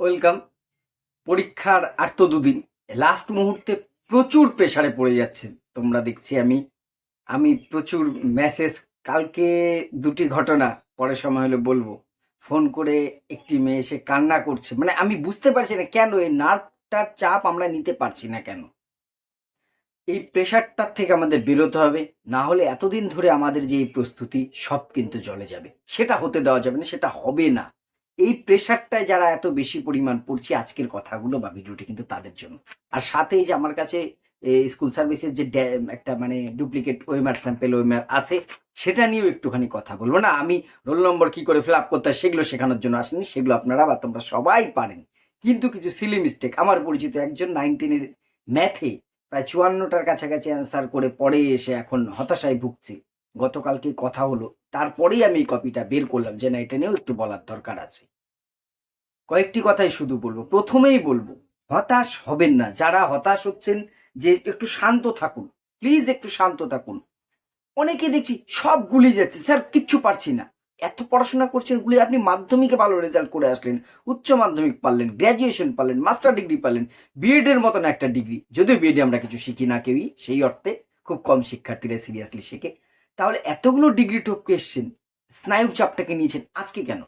Welcome. পরীক্ষার আর তো দুদিন। লাস্ট মুহূর্তে প্রচুর প্রেসারে পড়ে যাচ্ছে। তোমরা দেখছি আমি। আমি প্রচুর মেসেজ, কালকে দুটি ঘটনা, পরে সময় হলে বলব। ফোন করে একটি মেয়ে এসে কান্না করছে। মানে আমি বুঝতে পারছি না কেন এই নার্ভটার চাপ আমরা নিতে পারছি না কেন। এই প্রেশারটার থেকে আমাদের বেরোতে হবে। না হলে এতদিন ধরে আমাদের যে এই প্রস্তুতি সব কিন্তু জলে যাবে। সেটা হতে দেওয়া যাবে না, সেটা হবে না। এই প্রেশারটায় যারা এত বেশি পরিমাণ পড়ছে আজকের কথাগুলো বা ভিডিওটি কিন্তু তাদের জন্য। আর সাথে যে আমার কাছে স্কুল সার্ভিসের যে একটা মানে ডুপ্লিকেট ওয়েমার স্যাম্পেল ওয়েমার আছে, সেটা নিয়েও একটুখানি কথা বলব। না, আমি রোল নম্বর কি করে ফিল আপ করতে হয় সেগুলো শেখানোর জন্য আসেনি, সেগুলো আপনারা বা তোমরা সবাই পারেন। কিন্তু কিছু সিলি মিস্টেক আমার পরিচিত একজন নাইনটিনের ম্যাথে প্রায় চুয়ান্নটার কাছাকাছি অ্যান্সার করে পরে এসে এখন হতাশায় ভুগছে। গতকালকে কথা হলো তারপরেই আমি এই কপিটা বের করলাম যে না, এটা নিয়েও একটু বলার দরকার আছে। কয়েকটি কথাই শুধু বলব। প্রথমেই বলব, হতাশ হবেন না। যারা হতাশ হচ্ছেন, যে একটু শান্ত থাকুন। প্লিজ একটু শান্ত থাকুন। অনেকে দেখছি সব গুলি যাচ্ছে। স্যার, কিচ্ছু পারছি না। এত পড়াশোনা করছেন গুলি আপনি মাধ্যমিকে ভালো রেজাল্ট করে আসলেন, উচ্চ মাধ্যমিক পারলেন গ্র্যাজুয়েশন পারলেন মাস্টার ডিগ্রি পারলেন বিএড এর মতন একটা ডিগ্রি যদিও বিএডে আমরা কিছু শিখি না কেউই, সেই অর্থে খুব কম শিক্ষার্থীরা সিরিয়াসলি শেখে। তাহলে এতগুলো ডিগ্রি টপকে এসছেন স্নায়ু চাপটাকে নিয়েছেন, আজকে কেন?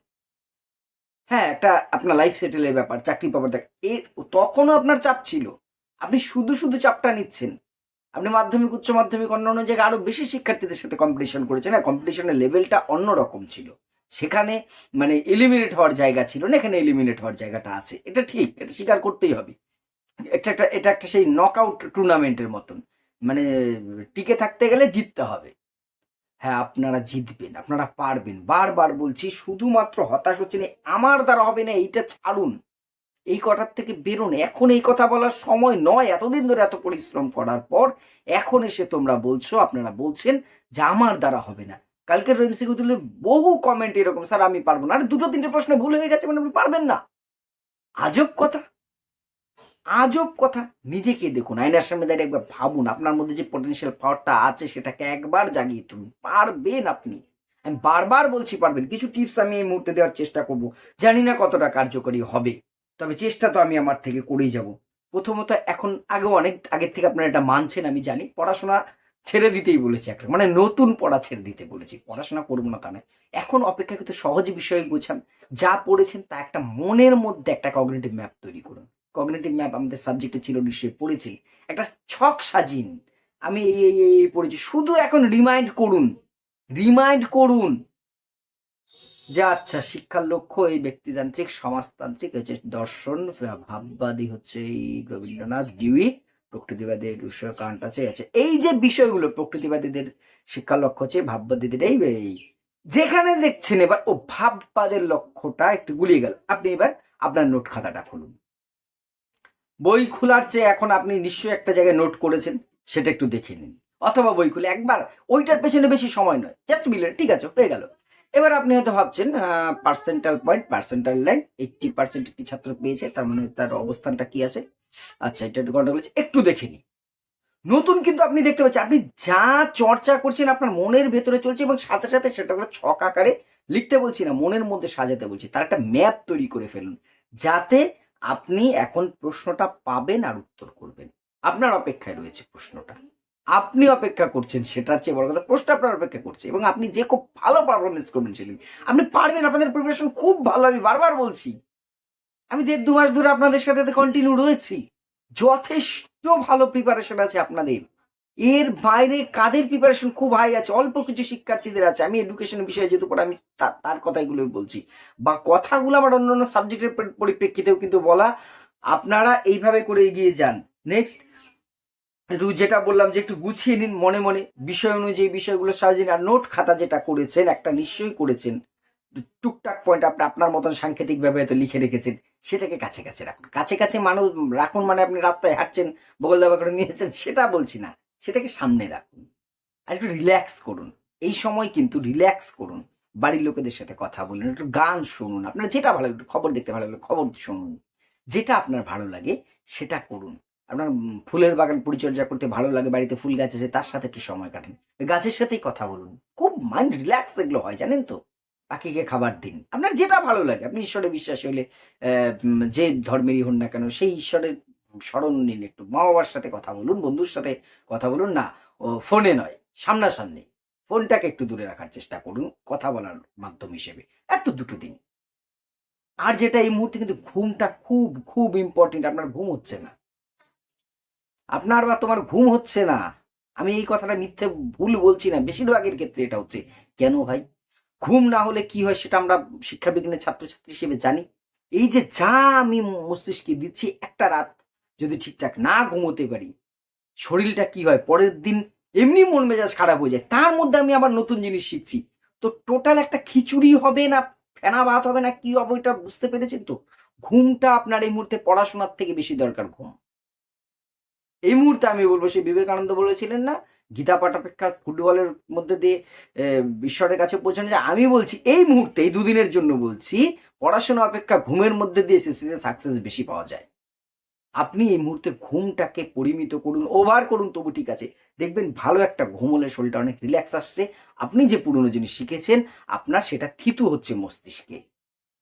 হ্যাঁ একটা আপনার লাইফ সেটেলের ব্যাপার, চাকরি পাবার দেখ এর তখনও আপনার চাপ ছিল। আপনি শুধু শুধু চাপটা নিচ্ছেন। আপনি মাধ্যমিক, উচ্চ মাধ্যমিক অন্য অন্য জায়গায় আরও বেশি শিক্ষার্থীদের সাথে কম্পিটিশন করেছেন। না কম্পিটিশনের লেভেলটা অন্যরকম ছিল। সেখানে মানে এলিমিনেট হওয়ার জায়গা ছিল না, এখানে এলিমিনেট হওয়ার জায়গাটা আছে। এটা ঠিক, এটা স্বীকার করতেই হবে। এটা একটা এটা একটা সেই নকআউট টুর্নামেন্টের মতন। মানে টিকে থাকতে গেলে জিততে হবে। হ্যাঁ আপনারা জিতবেন, আপনারা পারবেন। বারবার বলছি, শুধুমাত্র হতাশ হচ্ছে না আমার দ্বারা হবে না, এইটা ছাড়ুন। এই কথার থেকে বেরোন। এখন এই কথা বলার সময় নয়, এতদিন ধরে এত পরিশ্রম করার পর এখন এসে তোমরা বলছো, আপনারা বলছেন যে আমার দ্বারা হবে না। কালকের এমসিকিউ তুলে বহু কমেন্ট এরকম, স্যার, আমি পারব না। আরে, দুটো, তিনটে প্রশ্ন ভুল হয়ে গেছে মানে আপনি পারবেন না। আজব কথা। আজব কথা। নিজেকে দেখুন, আয়নার সামনে দাঁড়িয়ে একবার ভাবুন, আপনার মধ্যে যে পটেনশিয়াল পাওয়ারটা আছে, সেটাকে একবার জাগিয়ে তুলুন। পারবেন আপনি। আমি বারবার বলছি পারবেন। কিছু টিপস আমি এই মুহূর্তে দেওয়ার চেষ্টা করব। জানি না কতটা কার্যকরী হবে। তবে চেষ্টা তো আমি আমার থেকে করেই যাব। প্রথমত, এখন আগেও অনেক, আগের থেকে আপনারা এটা মানছেন, আমি জানি। পড়াশোনা ছেড়ে দিতেই বলেছি একটা মানে নতুন পড়া ছেড়ে দিতে বলেছি। পড়াশোনা করব না তা নয়। এখন অপেক্ষাকৃত সহজ বিষয়ে বোঝান যা পড়েছেন তা একটা মনের মধ্যে একটা কগনিটিভ ম্যাপ তৈরি করুন। কগনিটিভ ম্যাপ আমাদের সাবজেক্টে ছিল, নিশ্চয়ই পড়েছি। একটা ছক সাজিন। আমি এই এই পড়েছি। শুধু এখন রিমাইন্ড করুন। রিমাইন্ড করুন। যে আচ্ছা শিক্ষার লক্ষ্য এই ব্যক্তিতান্ত্রিক, সমাজতান্ত্রিক হচ্ছে দর্শন ভাববাদী হচ্ছে এই রবীন্দ্রনাথ, ডিউই প্রকৃতিবাদের কারণট আছে আছে। এই যে বিষয়গুলো, প্রকৃতিবাদীদের শিক্ষার লক্ষ্য হচ্ছে ভাববাদীদের এই। যেখানে দেখছেন এবার, ও ভাববাদের লক্ষ্যটা একটু গুলিয়ে গেল। আপনি এবার আপনার নোট খাতাটা খুলুন। বই খোলার চেয়ে এখন আপনি নিশ্চয়ই একটা জায়গায় নোট করেছেন, সেটা একটু দেখে নিন। অথবা বই খুলে একবার, ওইটার পেছনে বেশি সময় নয় জাস্ট মিলে, ঠিক আছে, হয়ে গেল। এবার আপনি হয়তো ভাবছেন percentile point percentile line eighty percent একটি ছাত্র পেয়েছে, তার মানে তার অবস্থানটা কি আছে? আচ্ছা এটা একটু গন্ডগোল একটু দেখে নিন নতুন কিন্তু আপনি দেখতে পাচ্ছেন, আপনি যা চর্চা করছেন, আপনার মনের ভেতরে চলছে এবং সাথে সাথে সেটা আমরা ছক আকারে লিখতে বলছি না, মনের মধ্যে সাজাতে বলছি, তার একটা ম্যাপ তৈরি করে ফেলুন। যাতে আপনি এখন প্রশ্নটা পাবেন আর উত্তর করবেন। আপনার অপেক্ষায় রয়েছে প্রশ্নটা। আপনি অপেক্ষা করছেন সেটার চেয়ে বড় কথা প্রশ্ন আপনার অপেক্ষা করছে এবং আপনি যে খুব ভালো পারফরমেন্স করবেন সেদিন। আপনি পারবেন, আপনাদের প্রিপারেশন খুব ভালো, আমি বারবার বলছি। আমি দেড় দু মাস ধরে আপনাদের সাথে কন্টিনিউ রয়েছি। যথেষ্ট ভালো প্রিপারেশন আছে আপনাদের। এর বাইরে কাদের প্রিপারেশন খুব হাই আছে? অল্প কিছু শিক্ষার্থীদের আছে। আমি এডুকেশন বিষয়ে যেহেতু পরে আমি তার কথাগুলো বলছি। বা কথাগুলো আমার অন্য অন্য সাবজেক্টের পরিপ্রেক্ষিতেও কিন্তু বলা। আপনারা এইভাবে করে এগিয়ে যান। নেক্সট একটু যেটা বললাম যে একটু গুছিয়ে নিন মনে মনে। বিষয় অনুযায়ী বিষয়গুলো সাজিয়ে। আর নোট খাতা যেটা করেছেন, একটা নিশ্চয়ই করেছেন। টুকটাক পয়েন্ট আপনি, আপনার মতন সাংকেতিক ভাবে হয়তো লিখে রেখেছেন। সেটাকে কাছে কাছে রাখুন। কাছে কাছে মানুষ রাখুন মানে আপনি রাস্তায় হাঁটছেন বগল দাবা করে নিয়েছেন, সেটা বলছি না। সেটাকে সামনে রাখুন। আর একটু রিল্যাক্স করুন। এই সময় কিন্তু রিল্যাক্স করুন। বাড়ির লোকেদের সাথে কথা বলুন, একটু গান শুনুন। আপনার যেটা ভালো একটু খবর দেখতে ভালো লাগে খবর শুনুন। যেটা আপনার ভালো লাগে, সেটা করুন। আপনার ফুলের বাগান পরিচর্যা করতে ভালো লাগে, বাড়িতে ফুল গাছ আছে, তার সাথে একটু সময় কাটেন। গাছের সাথেই কথা বলুন। খুব মাইন্ড রিল্যাক্স এগুলো হয়, জানেন তো? পাখিকে খাবার দিন। আপনার যেটা ভালো লাগে, আপনি ঈশ্বরে বিশ্বাসী হলে যে ধর্মেরই হন না কেন, সেই ঈশ্বরের স্মরণ নিন একটু। মা বাবার সাথে কথা বলুন, বন্ধুর সাথে কথা বলুন না, ও ফোনে নয়, সামনাসামনি। ফোনটাকে একটু দূরে রাখার চেষ্টা করুন, কথা বলার মাধ্যম হিসেবে। আর তো দুটো দিন। আর যেটা এই মুহূর্তে কিন্তু ঘুমটা খুব খুব ইম্পর্টেন্ট আপনার ঘুম হচ্ছে না। আপনার বা তোমার ঘুম হচ্ছে না। আমি এই কথাটা মিথ্যে ভুল বলছি না। বেশিরভাগের ক্ষেত্রে এটা হচ্ছে। কেন ভাই? ঘুম না হলে কি হয় সেটা আমরা শিক্ষাবিজ্ঞানের ছাত্রছাত্রী হিসেবে জানি। এই যে যা আমি মস্তিষ্কে দিচ্ছি, একটা রাত যদি ঠিকঠাক না ঘুমোতে পারি, শরীরটা কি হয়? পরের দিন এমনি মন মেজাজ খারাপ হয়ে যায়। তার মধ্যে আমি আবার নতুন জিনিস শিখছি। তো টোটাল একটা খিচুড়ি হবে না, ফেনা ভাত হবে না, কি হবে এটা বুঝতে পেরেছেন তো? ঘুমটা আপনার এই মুহূর্তে পড়াশোনার থেকে বেশি দরকার, ঘুম। এই মুহূর্তে আমি বলব, সেই বিবেকানন্দ বলেছিলেন না, গীতা পাঠ অপেক্ষা ফুটবলের মধ্যে দিয়ে ঈশ্বরের কাছে পৌঁছানো যায়। আমি বলছি, এই মুহূর্তে, এই দুদিনের জন্য বলছি, পড়াশোনা অপেক্ষা ঘুমের মধ্যে দিয়ে শেষে সাকসেস বেশি পাওয়া যায়। আপনি এই মুহূর্তে ঘুমটাকে পরিমিত করুন, ওভার করুন, তবু ঠিক আছে। দেখবেন ভালো একটা ঘুম হলে শরীরটা অনেক রিল্যাক্স আসছে। আপনি যে পুরনো জিনিস শিখেছেন, আপনার সেটা থিতু হচ্ছে মস্তিষ্কে।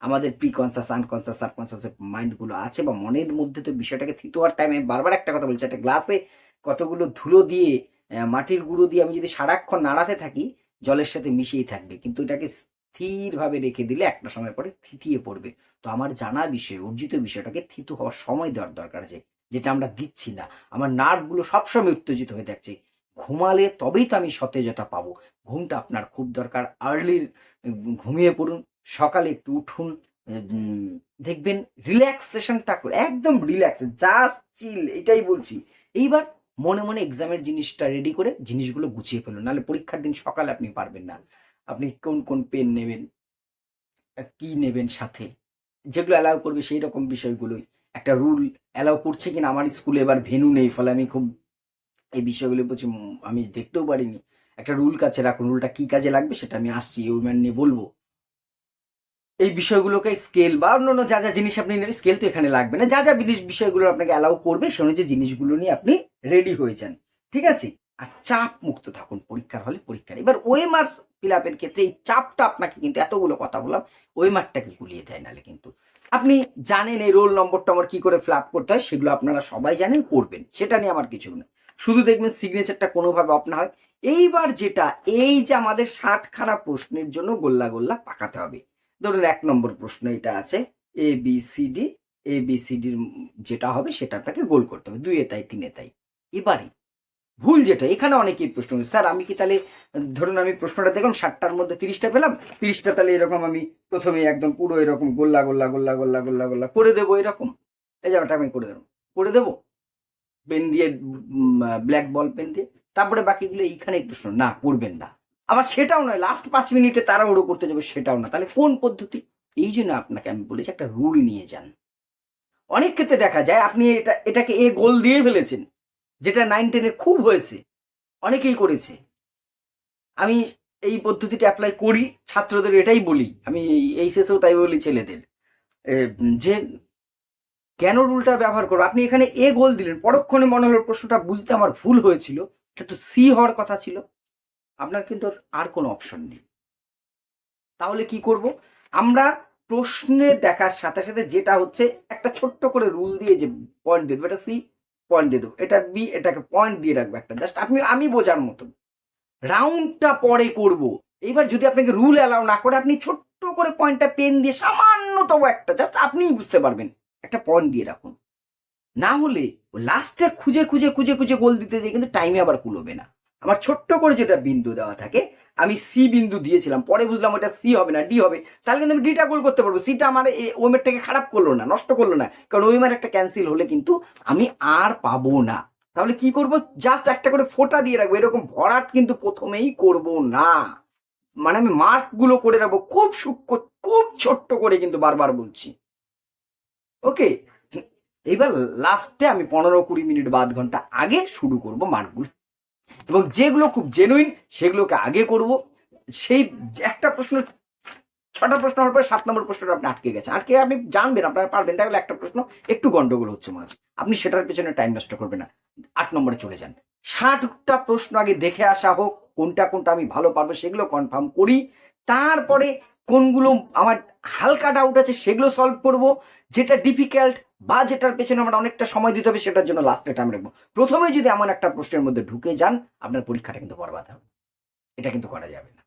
আমাদের প্রি কনসাস আনকনসাস সাবকনসাস মাইন্ডগুলো আছে বা মনের মধ্যে তো বিষয়টাকে থিতু হওয়ার টাইমে বারবার একটা কথা বলছি, একটা গ্লাসে কতগুলো ধুলো দিয়ে মাটির গুঁড়ো দিয়ে আমি যদি সারাক্ষণ নাড়াতে থাকি, জলের সাথে মিশিয়েই থাকবে। কিন্তু এটাকে স্থিরভাবে রেখে দিলে একটা সময় পরে থিতিয়ে পড়বে। তো আমার জানা বিষয়, অর্জিত বিষয়টাকে থিতু হওয়ার সময় দেওয়ার দরকার আছে, যেটা আমরা দিচ্ছি না। আমার নার্ভগুলো সবসময় উত্তেজিত হয়ে থাকছে ঘুমালে তবেই তো আমি সতেজতা পাবো। ঘুমটা আপনার খুব দরকার। আর্লি ঘুমিয়ে পড়ুন, সকালে একটু উঠুন দেখবেন রিল্যাক্সেশনটা করে, একদম রিল্যাক্স জাস্ট চিল এটাই বলছি। এইবার মনে মনে এক্সামের জিনিসটা রেডি করে জিনিসগুলো গুছিয়ে ফেলুন, নাহলে পরীক্ষার দিন সকালে আপনি পারবেন না। আপনি কোন কোন পেন নেবেন? কি নেবেন সাথে? যেগুলো অ্যালাউ করবে সেই রকম বিষয়গুলোই। একটা রুল অ্যালাউ করছে কিনা আমার স্কুলে এবার ভেনু নেই, ফলে আমি খুব এই বিষয়গুলো বলছি আমি দেখতেও পারিনি। একটা রুল কাছে রাখুন রুলটা কি কাজে লাগবে সেটা আমি আসছি ওইম্যান নিয়ে বলব। এই বিষয়গুলোকে স্কেল বা অন্য যা যা জিনিস আপনি স্কেল তো এখানে লাগবে না। যা যা বিষয়গুলো আপনাকে অ্যালাউ করবে, সে অনুযায়ী জিনিসগুলো নিয়ে আপনি রেডি হয়ে যান। ঠিক আছে? আর চাপ মুক্ত থাকুন, পরীক্ষার হলে পরীক্ষার। এবার ওই আপের ক্ষেত্রে এই চাপটা আপনাকে কিন্তু এতগুলো কথা বললাম, ওই মার্কটাকে গুলিয়ে দেয় নাহলে কিন্তু। আপনি জানেন এই রোল নম্বরটা আমার কি করে ফিল আপ করতে হয়, সেগুলো আপনারা সবাই জানেন, করবেন, সেটা নিয়ে আমার কিছু না শুধু দেখবেন সিগনেচারটা কোনোভাবে অফ না হয়। এইবার যেটা, এই যে আমাদের ষাটখানা প্রশ্নের জন্য গোল্লা গোল্লা পাকাতে হবে। ধরুন এক নম্বর প্রশ্ন এটা আছে A B C D A B C ডির যেটা হবে সেটা আপনাকে গোল করতে হবে, দুই তাই, তিনে তাই। এবারে ভুল যেটা এখানে অনেকেই প্রশ্ন করে, স্যার আমি কি তাহলে ধরুন আমি প্রশ্নটা দেখলাম ষাটটার মধ্যে তিরিশটা পেলাম তিরিশটা তাহলে এরকম আমি প্রথমে একদম পুরো এরকম গোল্লা গোল্লা গোল্লা গোল্লা গোল্লা গোল্লা করে দেবো এরকম। এই জায়গাটা আমি করে দেবো করে দেবো। পেন দিয়ে ব্ল্যাক বল পেন দিয়ে তারপরে বাকিগুলো এইখানে প্রশ্ন না করবেন না। আবার সেটাও নয় লাস্ট পাঁচ মিনিটে তাড়াহুড়ো করতে যাবে সেটাও না। তাহলে কোন পদ্ধতি? এই জন্য আপনাকে আমি বলেছি একটা রুল নিয়ে যান। অনেক ক্ষেত্রে দেখা যায় আপনি এটা এটাকে এ গোল দিয়ে ফেলেছেন। যেটা নাইন টেনে খুব হয়েছে। অনেকেই করেছে। আমি এই পদ্ধতিটা অ্যাপ্লাই করি, ছাত্রদের এটাই বলি। আমি এই শেষেও তাই বলি ছেলেদের। যে কেন রুলটা ব্যবহার করব আপনি এখানে এ গোল দিলেন। পরক্ষণে মনে হলো প্রশ্নটা বুঝতে আমার ভুল হয়েছিল। এটা তো সি হওয়ার কথা ছিল। আপনার কিন্তু আর কোনো অপশন নেই। তাহলে কি করব? আমরা প্রশ্নে দেখার সাথে সাথে যেটা হচ্ছে, একটা ছোট্ট করে রুল দিয়ে যে পয়েন্ট দেবো এটা সি পয়েন্ট দিয়ে দেবো। এটা বি এটাকে পয়েন্ট দিয়ে রাখব একটা। জাস্ট আপনি, আমি বোঝার মতন। রাউন্ডটা পরে করব। এইবার যদি আপনাকে রুল অ্যালাউ না করে, আপনি ছোট্ট করে পয়েন্টটা পেন দিয়ে সামান্যতম একটা জাস্ট আপনিই বুঝতে পারবেন। একটা পয়েন্ট দিয়ে রাখুন। না হলে লাস্টে খুঁজে খুঁজে খুঁজে খুঁজে গোল দিতে যেয়ে কিন্তু টাইমে আবার কুলোবে না। আমার ছোট্ট করে যেটা বিন্দু দেওয়া থাকে, আমি সি বিন্দু দিয়েছিলাম। পরে বুঝলাম ওটা সি হবে না ডি হবে। তাহলে কিন্তু আমি ডিটা গোল করতে পারব। সিটা আমার ওমেরটাকে খারাপ করল না, নষ্ট করল না। কারণ ওইমার একটা ক্যান্সেল হলে কিন্তু আমি আর পাবো না। তাহলে কি করব? জাস্ট একটা করে ফোঁটা দিয়ে রাখব। এরকম ভরাট কিন্তু প্রথমেই করব না। মানে আমি মার্কগুলো করে রাখব। খুব সূক্ষ্ম, খুব ছোট্ট করে কিন্তু বারবার বলছি। ওকে এইবার লাস্টে আমি পনেরো কুড়ি মিনিট বা আধ ঘণ্টা আগে শুরু করব মার্কগুলো এবং যেগুলো খুব জেনুইন সেগুলোকে আগে করব। সেই একটা প্রশ্ন, ছটা প্রশ্ন হওয়ার পরে সাত নম্বর প্রশ্নটা আপনি আটকে গেছে আটকে আপনি জানবেন, আপনারা পারবেন। তাহলে একটা প্রশ্ন, একটু গন্ডগোল হচ্ছে মনে হচ্ছে। আপনি সেটার পেছনে টাইম নষ্ট করবেন না। আট নম্বরে চলে যান। ষাটটা প্রশ্ন আগে দেখে আসা হোক, কোনটা কোনটা আমি ভালো পারব সেগুলো কনফার্ম করি। তারপরে কোনগুলো আমার হালকা ডাউট আছে সেগুলো সলভ করব। যেটা ডিফিকাল্ট বা যেটার পেছনে আমার অনেকটা সময় দিতে হবে সেটার জন্য লাস্টে টাইম রাখব। প্রথমে যদি এমন একটা প্রশ্নের মধ্যে ঢুকে যান, আপনার পরীক্ষাটা কিন্তু বরবাদ হবে। এটা কিন্তু করা যাবে না।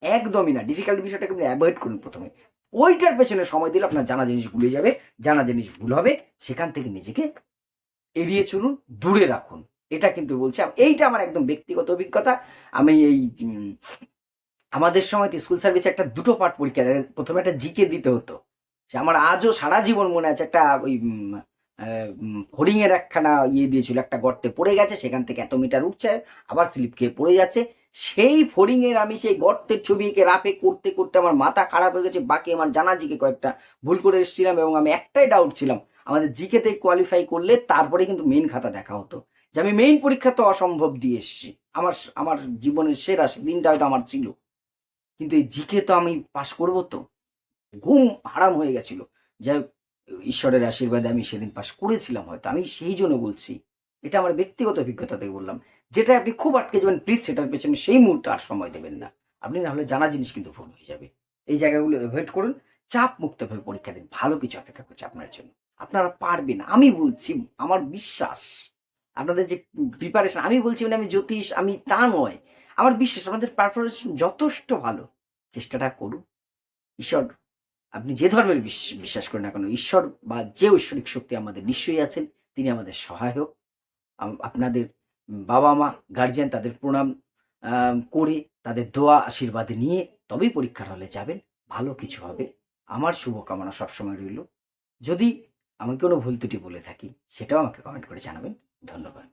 একদমই না। ডিফিকাল্ট বিষয়টাকে আপনি অ্যাভয়েড করুন প্রথমে। ওইটার পেছনে সময় দিলে আপনার জানা জিনিস ভুলে যাবে, জানা জিনিস ভুল হবে। সেখান থেকে নিজেকে এড়িয়ে চলুন, দূরে রাখুন। এটা কিন্তু বলছি এইটা আমার একদম ব্যক্তিগত অভিজ্ঞতা। আমি এই আমাদের সময় তো স্কুল সার্ভিসে একটা দুটো পার্ট পরীক্ষা দেয়। প্রথমে একটা জিকে দিতে হতো। সে আমার আজও সারা জীবন মনে আছে একটা ওই হরিংয়ের একখানা ইয়ে দিয়েছিল, একটা গর্তে পড়ে গেছে, সেখান থেকে এত মিটার উঠছে, আবার স্লিপ খেয়ে পড়ে যাচ্ছে। সেই ফড়িংয়ের আমি সেই গর্তের ছবি এঁকে রাফে করতে করতে আমার মাথা খারাপ হয়ে গেছে, বাকি আমার জানা জিকে কয়েকটা ভুল করে এসেছিলাম এবং আমি একটাই ডাউট ছিলাম, আমাদের জিকেতে কোয়ালিফাই করলে তারপরে কিন্তু মেইন খাতা দেখা হতো। যে আমি মেইন পরীক্ষা তো অসম্ভব দিয়ে এসেছি। আমার আমার জীবনের সেরা দিনটা হয়তো আমার ছিল। কিন্তু এই জিকে তো আমি পাশ করব তো। ঘুম হারাম হয়ে গেছিল। যাই ঈশ্বরের আশীর্বাদে আমি সেদিন পাশ করেছিলাম হয়তো। আমি সেই জন্য বলছি। এটা আমার ব্যক্তিগত অভিজ্ঞতা থেকে বললাম। যেটা আপনি খুব আটকে যাবেন প্লিজ সেটার পেছনে সেই মুহূর্তে আর সময় দেবেন না। আপনি না হলে জানা জিনিস কিন্তু ভুল হয়ে যাবে। এই জায়গাগুলো অ্যাভয়েড করুন। চাপ মুক্তভাবে পরীক্ষা দিন। ভালো কিছু অপেক্ষা করছে আপনার জন্য। আপনারা পারবেন। আমি বলছি, আমার বিশ্বাস। আপনাদের যে প্রিপারেশন আমি বলছি মানে আমি জ্যোতিষ, আমি তা নয়। আমার বিশ্বাস, আমাদের পারফরমেন্স যথেষ্ট ভালো। চেষ্টাটা করুন। ঈশ্বর, আপনি যে ধর্মের বিশ- বিশ্বাস করেন না কেন, ঈশ্বর বা যে ঐশ্বরিক শক্তি আমাদের নিশ্চয়ই আছেন, তিনি আমাদের সহায়ক আপনাদের বাবা মা গার্জিয়ান তাদের প্রণাম করে তাদের দোয়া, আশীর্বাদ নিয়ে তবেই পরীক্ষার হলে যাবেন, ভালো কিছু হবে। আমার শুভকামনা সবসময় রইল। যদি আমি কোনো ভুল ত্রুটি বলে থাকি, সেটাও আমাকে কমেন্ট করে জানাবেন। ধন্যবাদ।